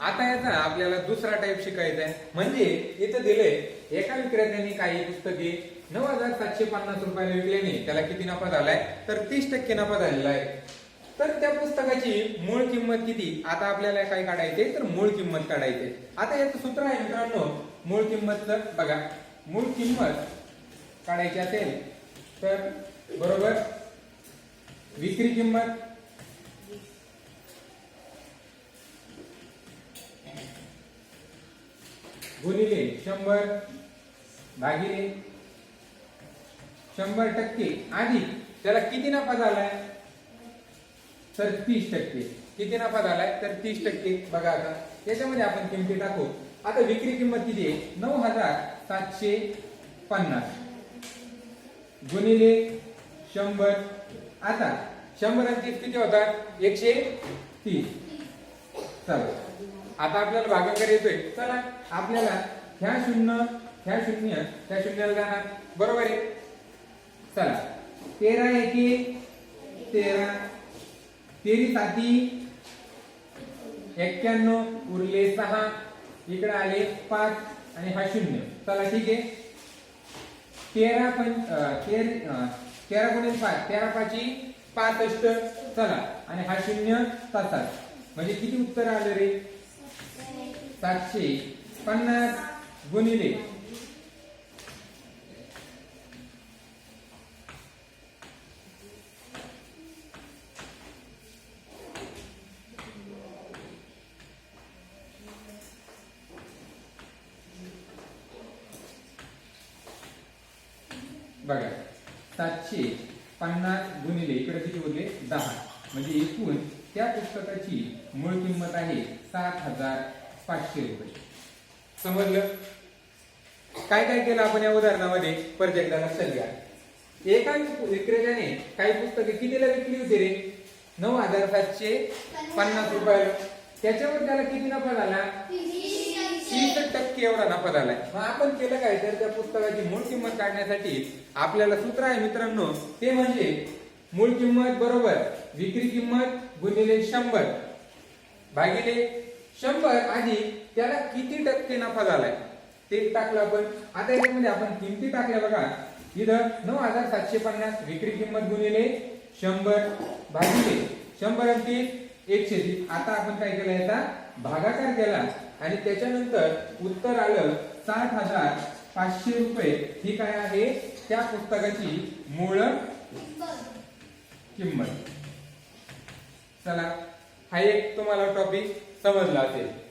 आता याचा आपल्याला दुसरा टाईप शिकायचा आहे. म्हणजे इथं दिलंय एका विक्रेत्याने काही पुस्तके नऊ हजार सातशे पन्नास रुपयाला विकल्याने त्याला किती नफा झालाय? तर तीस टक्के नफा झालेला आहे. तर त्या पुस्तकाची मूळ किंमत किती? आता आपल्याला काय काढायचे? तर मूळ किंमत काढायचे. आता याचं सूत्र आहे मित्रांनो मूळ किंमतचं. बघा मूळ किंमत काढायची असेल तर बरोबर विक्री किंमत गुणिले शंभर भागिले शंभर टक्के. आधी त्याला किती नफा झालाय? तर तीस टक्के. किती नफा झालाय? तर तीस टक्के. बघा आता. याच्यामध्ये आपण किमती टाकू. आता विक्री किंमत किती आहे? नऊ हजार सातशे पन्नास. गुणिले शंभर. आता शंभर आणि किती होतात? एकशे तीस. चालू आता आपल्याला भागाकार येतोय. चला आपल्याला ह्या शून्य ह्या शून्य ह्या शून्याला जाणार. बरोबर आहे? चला. तेरा एके तेरा. तेरी साती एक्क्याण्णव उरले सहा. इकडे आले पाच आणि हा शून्य. चला ठीक आहे? तेरा पण तेर तेरा कोणी पाच? तेरा पाची पासष्ट. चला. आणि हा शून्य तासात म्हणजे किती उत्तर आलं रे? सातशे पन्नास गुणिले. बघा सातशे पन्नास गुणिले इकडे किती होते दहा. म्हणजे एकूण त्या पुस्तकाची मूळ किंमत आहे सात हजार पाचशे रुपये समजलं? काय काय केलं आपण या उदाहरणामध्ये? परत एकदा लक्षात घ्या एका विक्रेत्याने काही पुस्तके कितीला विकली होती रे? नऊ हजार सातशे पन्नास रुपयाला त्याच्यावर त्याला किती नफा झाला? तीस टक्के एवढा नफा झालाय मग आपण केलं काय? तर त्या पुस्तकाची मूळ किंमत काढण्यासाठी आपल्याला सूत्र आहे मित्रांनो ते म्हणजे मूळ किंमत बरोबर विक्री किंमत गुणिले शंभर. भागिले शंभर आधी त्याला किती टक्के नफा झालाय? ते टाकलं आपण. आता याच्यामध्ये आपण किमती टाकल्या बघा. इथं नऊ हजार सातशे पन्नास विक्री किंमत गुणिले शंभर भागिले. शंभर तीस एकशे. आता आपण काय केलं याचा? भागाकार केला. आणि त्याच्यानंतर उत्तर आलं साठ हजार पाचशे रुपये. ही काय आहे? त्या पुस्तकाची मूळ किंमत. चला. हा एक तुम्हाला टॉपिक समजला असेल.